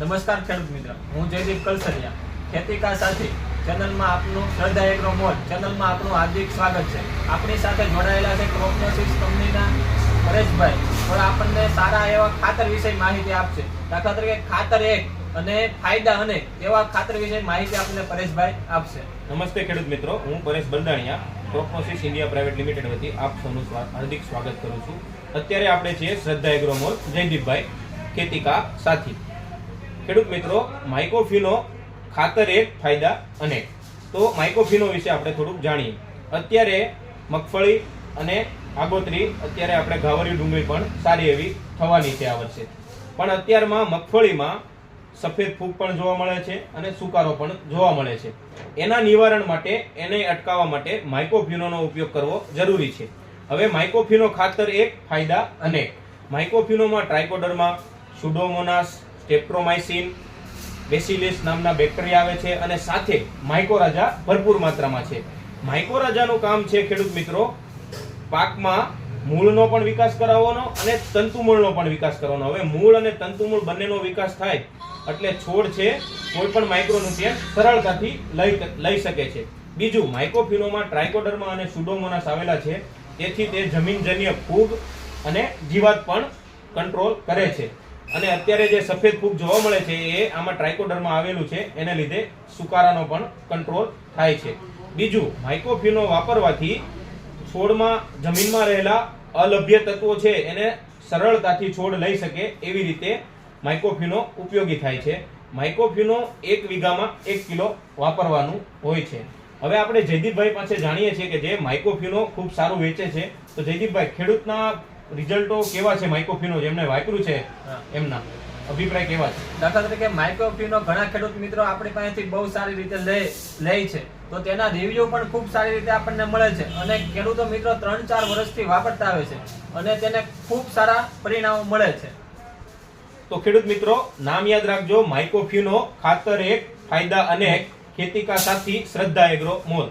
નમસ્કાર ખેડૂત મિત્ર, હું જયદીપ કલસરિયા. ખેતીકા સાથી ચેનલમાં આપનું શ્રદ્ધા એગ્રો મોલ ચેનલમાં આપનું હાર્દિક સ્વાગત છે. આપણી સાથે જોડાયેલા છે ક્રોપનોસિસ કંપનીના પરેશભાઈ. પણ આપણને સારા એવા ખાતર વિશે માહિતી આપશે. દાખલા તરીકે ખાતર એક અને ફાયદા અને એવા ખાતર વિશે માહિતી આપણને પરેશભાઈ આપશે. નમસ્તે ખેડૂત મિત્રો, હું Paresh Baldaniya Cropnosis India private limited વતી આપ સૌનું હાર્દિક સ્વાગત કરું છું. અત્યારે આપણે છીએ શ્રદ્ધા એગ્રોમોલ જયદીપભાઈ ખેતીકા સાથી. ખેડૂત મિત્રો માઇકોફિનો ખાતર એક ફાયદા અનેક તો માઇકોફિનો વિશે આપણે થોડુંક જાણીએ. અત્યારે મગફળી અને આગોતરી, અત્યારે આપણે ઘાવરી ડુંગળી પણ સારી એવી થવાની છે આ વર્ષે પણ અત્યારમાં મગફળીમાં સફેદ ફૂગ પણ જોવા મળે છે અને સુકારો પણ જોવા મળે છે. એના નિવારણ માટે, એને અટકાવવા માટે માઇકોફિનોનો ઉપયોગ કરવો જરૂરી છે. હવે માઇકોફિનો ખાતર એક ફાયદા અનેક માઇકોફિનોમાં ટ્રાઇકોડર્મા સુડોમોનાસ સ્ટેપ્ટ્રોમાઇસિન બેસિલિસ નામના બેક્ટેરિયા આવે છે અને સાથે માઇકોરાજા ભરપૂર માત્રામાં છે. માઇકોરાજાનું કામ છે, ખેડૂત મિત્રો, પાકમાં મૂળનો પણ વિકાસ કરાવવાનો અને તંતુમૂળનો પણ વિકાસ કરવાનો. હવે મૂળ અને તંતુમૂળ બંનેનો વિકાસ થાય એટલે છોડ છે, કોઈ પણ માઇક્રોન્યુટ્રિયન્ટ સરળતાથી લઈ લઈ શકે છે. બીજું માઇકોફિનોમાં ટ્રાઇકોડર્મા અને સુડોમોનાસ આવેલા છે. તેથી તે જમીનજન્ય ફૂગ અને જીવાત પણ કંટ્રોલ કરે છે. અને અત્યારે જે સફેદ ફૂગ જોવા મળે છે એ આમાં ટ્રાયકોડરમાં આવેલું છે, એને લીધે સુકારાનો પણ કંટ્રોલ થાય છે. બીજું માઇકોફિનો વાપરવાથી છોડમાં જમીનમાં રહેલા અલભ્ય તત્વો છે, એને સરળતાથી છોડ લઈ શકે એવી રીતે માઇકોફિનો ઉપયોગી થાય છે. માઇકોફિનો એક વીઘામાં એક કિલો વાપરવાનું હોય છે. હવે આપણે જયદીપભાઈ પાસે જાણીએ છીએ કે જે માઇકોફિનો ખૂબ સારું વેચે છે, તો જયદીપભાઈ, ખેડૂતના રિઝલ્ટો કેવા છે માઇકોફિનો જેમને વાપર્યું છે એમના. અભિપ્રાય કેવા છે? દાખલા તરીકે માઇક્રોફીનો ઘણા ખેડૂત મિત્રો આપણી પાસેથી બહુ સારી રીતે લે લે છે. તો તેના રિવ્યુ પણ ખૂબ સારી રીતે આપણને મળે છે અને ખેડૂતો મિત્રો ત્રણ ચાર વર્ષથી વાપરતા આવે છે અને તેને ખૂબ સારા પરિણામો મળે છે. તો ખેડૂત મિત્રો નામ યાદ રાખજો માઇકોફ્યુનો ખાતર એક ફાયદા અનેક ખેતી કા સાથી શ્રદ્ધા એગ્રો મોલ.